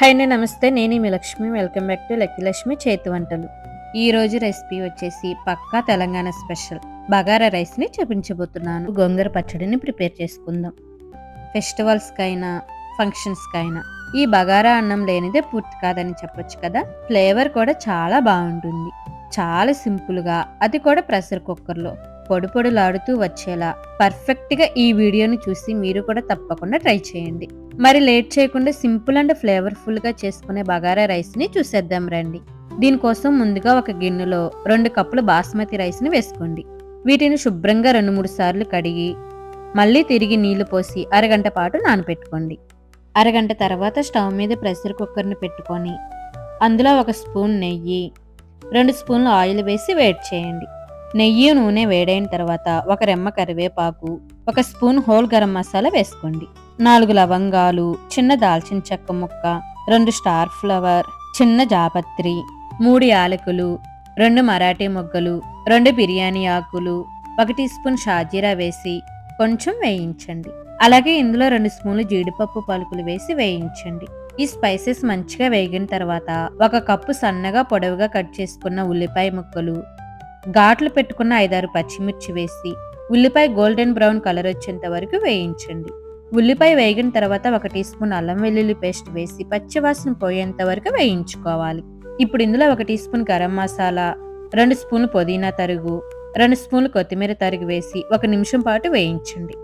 Hi అండి నమస్తే. నేను మీ Lakshmi. Welcome back to lucky Lakshmi చేతి వంటలు. ఈరోజు రెసిపీ వచ్చేసి పక్కా తెలంగాణ స్పెషల్. బగారా రైస్ని చూపించబోతున్నాను. గోంగూర పచ్చడిని ప్రిపేర్ చేసుకుందాం. ఫెస్టివల్స్కైనా ఫంక్షన్స్కైనా. ఈ బగారా అన్నం లేనిదే పూర్తి కాదని చెప్పొచ్చు కదా? ఫ్లేవర్ కూడా చాలా బాగుంటుంది. చాలా సింపుల్గా అది కూడా ప్రెషర్ కుక్కర్లో. పొడిపొడులాడుతూ వచ్చేలా పర్ఫెక్ట్గా ఈ వీడియోని చూసి మీరు కూడా తప్పకుండా ట్రై చేయండి. మరి లేట్ చేయకుండా సింపుల్ అండ్ ఫ్లేవర్ఫుల్గా చేసుకునే బగారా రైస్ని చూసేద్దాం రండి. దీనికోసం ముందుగా ఒక గిన్నెలో రెండు కప్పులు బాస్మతి రైస్ని వేసుకోండి. వీటిని శుభ్రంగా రెండు మూడు సార్లు కడిగి మళ్ళీ తిరిగి నీళ్ళు పోసి అరగంట పాటు నానబెట్టుకోండి అరగంట తర్వాత స్టవ్ మీద ప్రెషర్ కుక్కర్ని పెట్టుకొని అందులో ఒక స్పూన్ నెయ్యి రెండు స్పూన్లు ఆయిల్ వేసి వేడి చేయండి. నెయ్యి నూనె వేడైన తర్వాత ఒక రెమ్మ కరివేపాకు ఒక స్పూన్ హోల్ గరం మసాలా వేసుకోండి. నాలుగు లవంగాలు చిన్న దాల్చిన చెక్క ముక్క రెండు స్టార్ ఫ్లవర్ చిన్న జాపత్రి మూడు యాలకులు రెండు మరాఠీ మొగ్గలు రెండు బిర్యానీ ఆకులు ఒక టీ స్పూన్ షాజీరా వేసి కొంచెం వేయించండి. అలాగే ఇందులో రెండు స్పూన్లు జీడిపప్పు పలుకులు వేసి వేయించండి. ఈ స్పైసెస్ మంచిగా వేగిన తర్వాత ఒక కప్పు సన్నగా పొడవుగా కట్ చేసుకున్న ఉల్లిపాయ ముక్కలు ఘాట్లు పెట్టుకున్న ఐదారు పచ్చిమిర్చి వేసి ఉల్లిపాయ గోల్డెన్ బ్రౌన్ కలర్ వచ్చేంత వరకు వేయించండి. ఉల్లిపాయ వేగిన తర్వాత ఒక టీ స్పూన్ అల్లం వెల్లుల్లి పేస్ట్ వేసి పచ్చివాసన పోయేంత వరకు వేయించుకోవాలి. ఇప్పుడు ఇందులో ఒక టీ స్పూన్ గరం మసాలా రెండు స్పూన్లు పుదీనా తరుగు రెండు స్పూన్లు కొత్తిమీర తరుగు వేసి ఒక నిమిషం పాటు వేయించండి.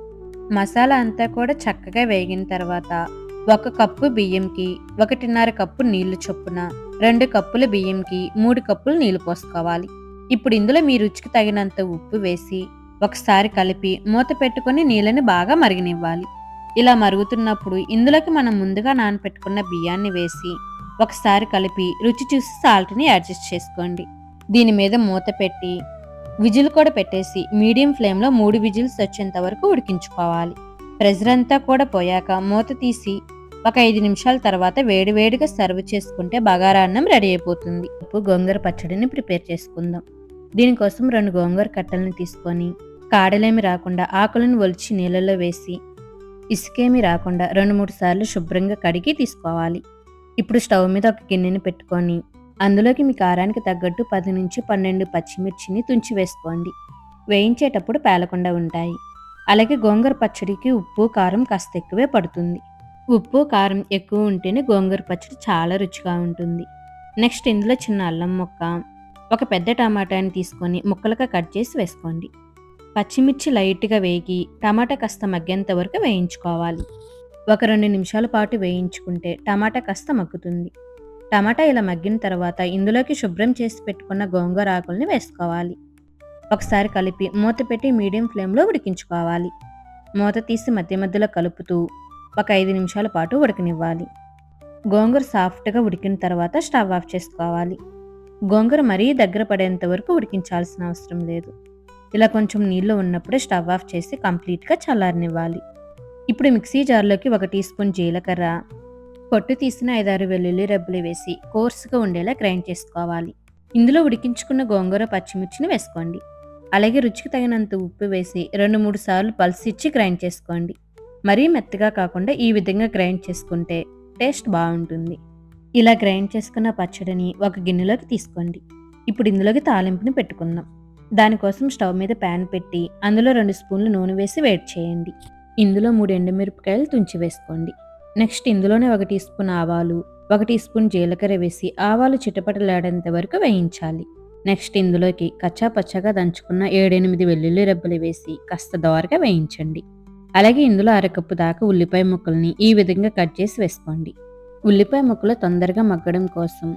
మసాలా అంతా కూడా చక్కగా వేగిన తర్వాత ఒక కప్పు బియ్యంకి ఒకటిన్నర కప్పు నీళ్ళు చొప్పున రెండు కప్పుల బియ్యంకి మూడు కప్పులు నీళ్ళు పోసుకోవాలి. ఇప్పుడు ఇందులో మీ రుచికి తగినంత ఉప్పు వేసి ఒకసారి కలిపి మూత పెట్టుకొని నీళ్ళని బాగా మరిగనివ్వాలి. ఇలా మరుగుతున్నప్పుడు ఇందులోకి మనం ముందుగా నానపెట్టుకున్న బియ్యాన్ని వేసి ఒకసారి కలిపి రుచి చూసి సాల్ట్ని అడ్జస్ట్ చేసుకోండి. దీని మీద మూత పెట్టి విజిల్ కూడా పెట్టేసి మీడియం ఫ్లేమ్లో మూడు విజిల్స్ వచ్చేంత వరకు ఉడికించుకోవాలి. ప్రెజర్ అంతా కూడా పోయాక మూత తీసి ఒక ఐదు నిమిషాల తర్వాత వేడివేడిగా సర్వ్ చేసుకుంటే బగారా అన్నం రెడీ అయిపోతుంది. ఇప్పుడు గోంగూర పచ్చడిని ప్రిపేర్ చేసుకుందాం. దీనికోసం రెండు గోంగూర కట్టలను తీసుకొని కాడలేమి రాకుండా ఆకులను ఒలిచి నీళ్ళలో వేసి ఇసుకేమి రాకుండా రెండు మూడు సార్లు శుభ్రంగా కడిగి తీసుకోవాలి. ఇప్పుడు స్టవ్ మీద ఒక గిన్నెని పెట్టుకొని అందులోకి మీ కారానికి తగ్గట్టు పది నుంచి పన్నెండు పచ్చిమిర్చిని తుంచి వేసుకోండి. వేయించేటప్పుడు పేలకుండా ఉంటాయి. అలాగే గోంగూర పచ్చడికి ఉప్పు కారం కాస్త ఎక్కువే పడుతుంది. ఉప్పు కారం ఎక్కువ ఉంటేనే గోంగూర పచ్చడి చాలా రుచిగా ఉంటుంది. నెక్స్ట్ ఇందులో చిన్న అల్లం ముక్క ఒక పెద్ద టమాటాని తీసుకొని ముక్కలుగా కట్ చేసి వేసుకోండి. పచ్చిమిర్చి లైట్గా వేగి టమాటా కాస్త మగ్గేంత వరకు వేయించుకోవాలి. ఒక రెండు నిమిషాల పాటు వేయించుకుంటే టమాటా కాస్త మగ్గుతుంది. టమాటా ఇలా మగ్గిన తర్వాత ఇందులోకి శుభ్రం చేసి పెట్టుకున్న గోంగూర ఆకుల్ని వేసుకోవాలి. ఒకసారి కలిపి మూత పెట్టి మీడియం ఫ్లేమ్లో ఉడికించుకోవాలి. మూత తీసి మధ్య మధ్యలో కలుపుతూ ఒక ఐదు నిమిషాల పాటు ఉడకనివ్వాలి. గోంగూర సాఫ్ట్గా ఉడికిన తర్వాత స్టవ్ ఆఫ్ చేసుకోవాలి. గోంగూర మరీ దగ్గర పడేంత వరకు ఉడికించాల్సిన అవసరం లేదు. ఇలా కొంచెం నీళ్ళు ఉన్నప్పుడే స్టవ్ ఆఫ్ చేసి కంప్లీట్గా చల్లారనివ్వాలి. ఇప్పుడు మిక్సీ జార్లోకి ఒక టీ స్పూన్ జీలకర్ర పొట్టు తీసిన ఐదారు వెల్లుల్లి రెబ్బలు వేసి కోర్సుగా ఉండేలా గ్రైండ్ చేసుకోవాలి. ఇందులో ఉడికించుకున్న గోంగూర పచ్చిమిర్చిని వేసుకోండి. అలాగే రుచికి తగినంత ఉప్పు వేసి రెండు మూడు సార్లు పల్స్ ఇచ్చి గ్రైండ్ చేసుకోండి. మరీ మెత్తగా కాకుండా ఈ విధంగా గ్రైండ్ చేసుకుంటే టేస్ట్ బాగుంటుంది. ఇలా గ్రైండ్ చేసుకున్న పచ్చడిని ఒక గిన్నెలోకి తీసుకోండి. ఇప్పుడు ఇందులోకి తాలింపుని పెట్టుకుందాం. దానికోసం స్టవ్ మీద ప్యాన్ పెట్టి అందులో రెండు స్పూన్లు నూనె వేసి వేడి చేయండి. ఇందులో మూడు ఎండుమిరపకాయలు తుంచి వేసుకోండి. నెక్స్ట్ ఇందులోనే ఒక టీ స్పూన్ ఆవాలు ఒక టీ స్పూన్ జీలకర్ర వేసి ఆవాలు చిటపటలాడేంత వరకు వేయించాలి. నెక్స్ట్ ఇందులోకి కచ్చా పచ్చగా దంచుకున్న ఏడెనిమిది వెల్లుల్లి రెబ్బలు వేసి కాస్త దోరగా వేయించండి. అలాగే ఇందులో అరకప్పు దాకా ఉల్లిపాయ ముక్కల్ని ఈ విధంగా కట్ చేసి వేసుకోండి. ఉల్లిపాయ ముక్కలు తొందరగా మగ్గడం కోసం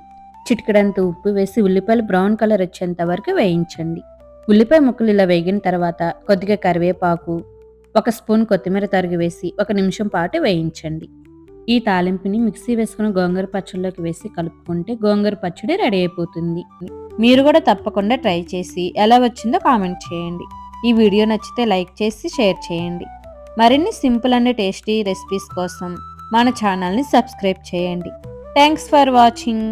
చిటికడంత ఉప్పు వేసి ఉల్లిపాయలు బ్రౌన్ కలర్ వచ్చేంత వరకు వేయించండి. ఉల్లిపాయ ముక్కలు ఇలా వేగిన తర్వాత కొద్దిగా కరివేపాకు ఒక స్పూన్ కొత్తిమీర తరుగు వేసి ఒక నిమిషం పాటు వేయించండి. ఈ తాలింపుని మిక్సీ వేసుకుని గోంగూర పచ్చడిలోకి వేసి కలుపుకుంటే గోంగూర పచ్చడి రెడీ అయిపోతుంది. మీరు కూడా తప్పకుండా ట్రై చేసి ఎలా వచ్చిందో కామెంట్ చేయండి. ఈ వీడియో నచ్చితే లైక్ చేసి షేర్ చేయండి. మరిన్ని సింపుల్ అండ్ టేస్టీ రెసిపీస్ కోసం మన ఛానల్ని సబ్స్క్రైబ్ చేయండి. Thanks for watching